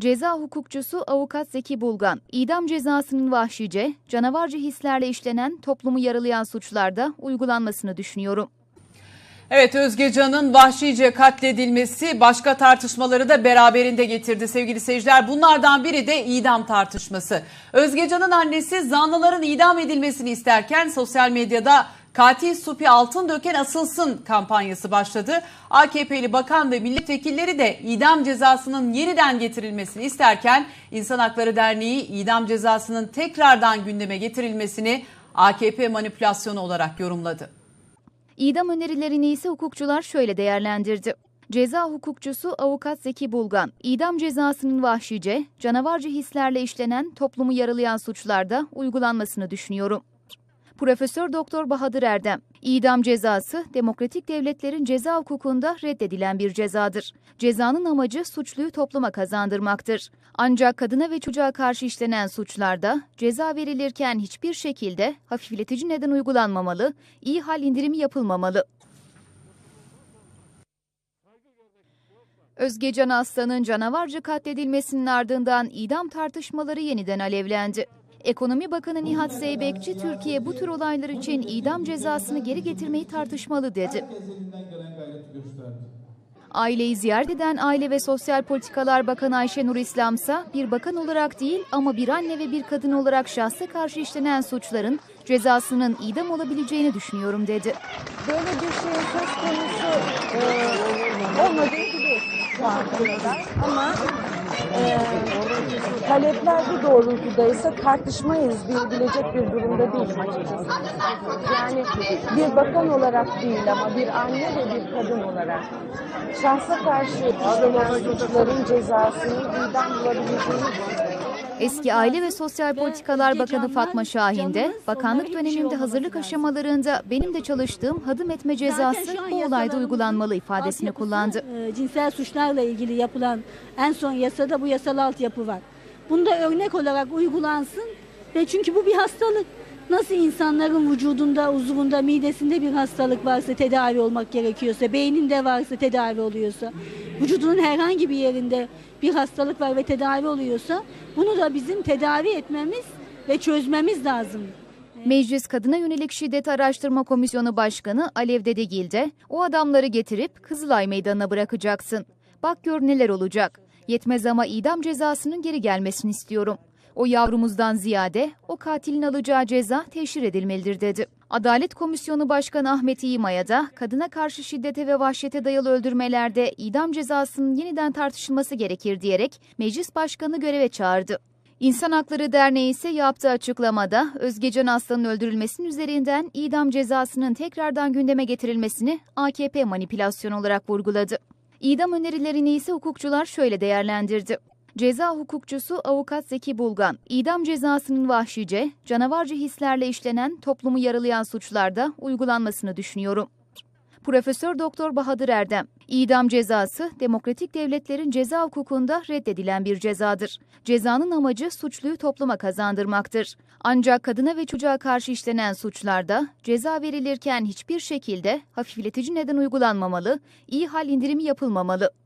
Ceza hukukçusu avukat Zeki Bulgan, idam cezasının vahşice, canavarca hislerle işlenen toplumu yaralayan suçlarda uygulanmasını düşünüyorum. Evet Özgecan'ın vahşice katledilmesi başka tartışmaları da beraberinde getirdi sevgili seyirciler. Bunlardan biri de idam tartışması. Özgecan'ın annesi zanlıların idam edilmesini isterken sosyal medyada katil Supi Altındöken asılsın kampanyası başladı. AKP'li bakan ve milletvekilleri de idam cezasının yeniden getirilmesini isterken İnsan Hakları Derneği idam cezasının tekrardan gündeme getirilmesini AKP manipülasyonu olarak yorumladı. İdam önerilerini ise hukukçular şöyle değerlendirdi. Ceza hukukçusu avukat Zeki Bulgan, idam cezasının vahşice, canavarca hislerle işlenen toplumu yaralayan suçlarda uygulanmasını düşünüyorum. Profesör Doktor Bahadır Erdem, idam cezası demokratik devletlerin ceza hukukunda reddedilen bir cezadır. Cezanın amacı suçluyu topluma kazandırmaktır. Ancak kadına ve çocuğa karşı işlenen suçlarda ceza verilirken hiçbir şekilde hafifletici neden uygulanmamalı, iyi hal indirimi yapılmamalı. Özgecan Aslan'ın canavarca katledilmesinin ardından idam tartışmaları yeniden alevlendi. Ekonomi Bakanı Nihat Zeybekçi, Türkiye bu tür olaylar için idam cezasını geri getirmeyi tartışmalı dedi. Aileyi ziyaret eden Aile ve Sosyal Politikalar Bakanı Ayşenur İslam ise bir bakan olarak değil ama bir anne ve bir kadın olarak şahsa karşı işlenen suçların cezasının idam olabileceğini düşünüyorum dedi. böyle bir şeyin söz konusu e, olmadığını biliyorsunuz şu kadar ama talepler bu doğrultudaysa tartışmayız diyebilecek bir durumda değilim açıkçası. Yani bir bakan olarak değil ama bir anne ve bir kadın olarak şahsa karşı işlenen suçların cezasının idam bulabileceğini Eski Aile ve Sosyal Politikalar Bakanı Fatma Şahin de bakanlık döneminde hazırlık aşamalarında benim de çalıştığım hadım etme cezası bu olayda uygulanmalı ifadesini kullandı. e, cinsel suçlarla ilgili yapılan en son yasada bu yasal altyapı var. Bunda örnek olarak uygulansın ve çünkü bu bir hastalık. Nasıl insanların vücudunda, uzvunda, midesinde bir hastalık varsa tedavi olmak gerekiyorsa, beyninde varsa tedavi oluyorsa, vücudunun herhangi bir yerinde bir hastalık var ve tedavi oluyorsa bunu da bizim tedavi etmemiz ve çözmemiz lazım. Meclis Kadına Yönelik Şiddet Araştırma Komisyonu Başkanı Alev Dedegil de o adamları getirip Kızılay Meydanı'na bırakacaksın. Bak gör neler olacak. Yetmez ama idam cezasının geri gelmesini istiyorum. O yavrumuzdan ziyade o katilin alacağı ceza teşhir edilmelidir dedi. Adalet Komisyonu Başkanı Ahmet İğmaya da kadına karşı şiddete ve vahşete dayalı öldürmelerde idam cezasının yeniden tartışılması gerekir diyerek meclis başkanı göreve çağırdı. İnsan Hakları Derneği ise yaptığı açıklamada Özgecan Aslan'ın öldürülmesinin üzerinden idam cezasının tekrardan gündeme getirilmesini AKP manipülasyonu olarak vurguladı. İdam önerilerini ise hukukçular şöyle değerlendirdi. Ceza hukukçusu avukat Zeki Bulgan, idam cezasının vahşice, canavarca hislerle işlenen toplumu yaralayan suçlarda uygulanmasını düşünüyorum. Profesör Doktor Bahadır Erdem, idam cezası demokratik devletlerin ceza hukukunda reddedilen bir cezadır. Cezanın amacı suçluyu topluma kazandırmaktır. Ancak kadına ve çocuğa karşı işlenen suçlarda ceza verilirken hiçbir şekilde hafifletici neden uygulanmamalı, iyi hal indirimi yapılmamalı.